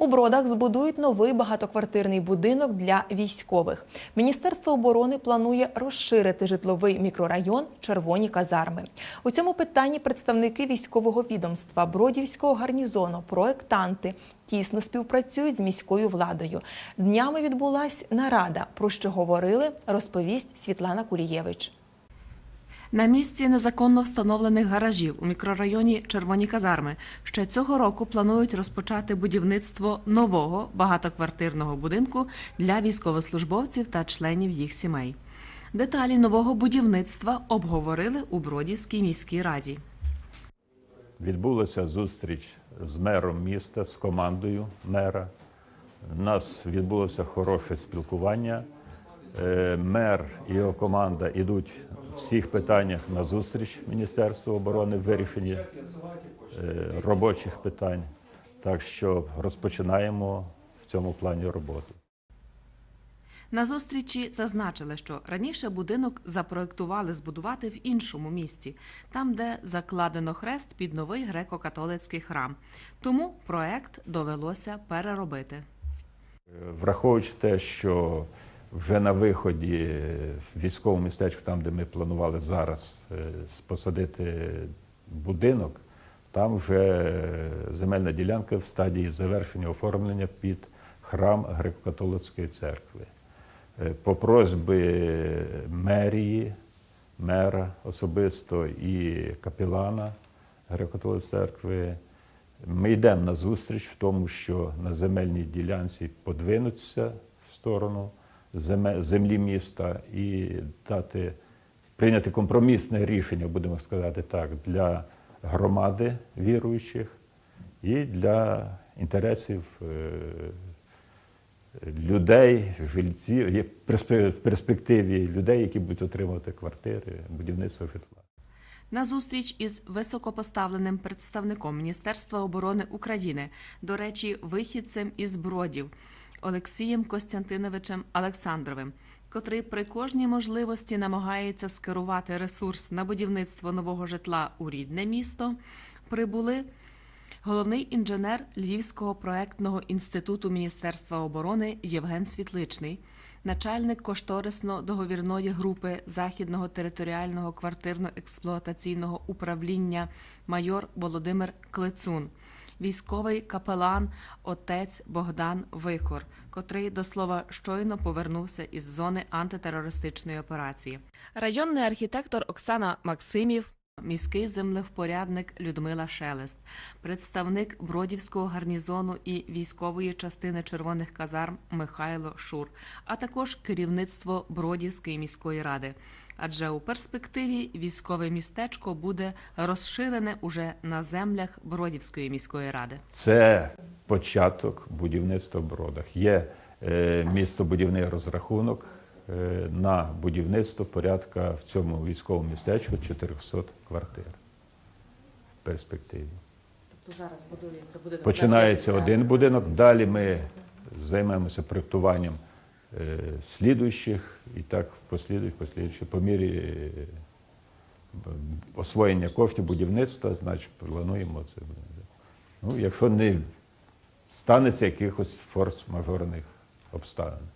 У бродах збудують новий багатоквартирний будинок для військових. Міністерство оборони планує розширити житловий мікрорайон Червоні казарми. У цьому питанні представники військового відомства Бродівського гарнізону, проектанти тісно співпрацюють з міською владою. Днями відбулась нарада. Про що говорили, розповість Світлана Кулієвич. На місці незаконно встановлених гаражів у мікрорайоні Червоні казарми ще цього року планують розпочати будівництво нового багатоквартирного будинку для військовослужбовців та членів їх сімей. Деталі нового будівництва обговорили у Бродівській міській раді. Відбулася зустріч з мером міста, з командою мера. У нас відбулося хороше спілкування. Е, Мер і його команда йдуть в всіх питаннях на зустріч Міністерству оборони в вирішенні е, робочих питань. Так що розпочинаємо в цьому плані роботу. На зустрічі зазначили, що раніше будинок запроектували збудувати в іншому місці, там, де закладено хрест під новий греко-католицький храм. Тому проект довелося переробити. Враховуючи те, що вже на виході в військовому містечку, там, де ми планували зараз е, посадити будинок, там вже земельна ділянка в стадії завершення оформлення під храм Греко-католицької церкви. Е, По просьбі мерії, мера особисто і капелана Греко-католицької церкви ми йдемо на зустріч в тому, що на земельній ділянці подвинуться в сторону землі міста і дати прийняти компромісне рішення, будемо сказати так, для громади віруючих і для інтересів е, людей, жильців, в перспективі людей, які будуть отримувати квартири, будівництво житла. На зустріч із високопоставленим представником Міністерства оборони України, до речі, вихідцем із Бродів Олексієм Костянтиновичем Олександровим, котрий при кожній можливості намагається скерувати ресурс на будівництво нового житла у рідне місто, прибули головний інженер Львівського проектного інституту Міністерства оборони Євген Світличний, начальник кошторисно-договірної групи Західного територіального квартирно-експлуатаційного управління майор Володимир Клецун, військовий капелан отець Богдан Вихор, котрий до слова щойно повернувся із зони антитерористичної операції. Районний архітектор Оксана Максимів. Міський землевпорядник Людмила Шелест, представник Бродівського гарнізону і військової частини червоних казарм Михайло Шур, а також керівництво Бродівської міської ради. Адже у перспективі військове містечко буде розширене уже на землях Бродівської міської ради. Це початок будівництва в Бродах. Є е, містобудівний розрахунок на будівництво порядка в цьому військовому містечку 400 квартир в перспективі. Тобто зараз будується буде Починається один будинок, далі ми займемося проєктуванням е, слідуючих і так послідують, послідуючи по мірі е, освоєння коштів будівництва, значить плануємо це. Ну, якщо не станеться якихось форс-мажорних обставин.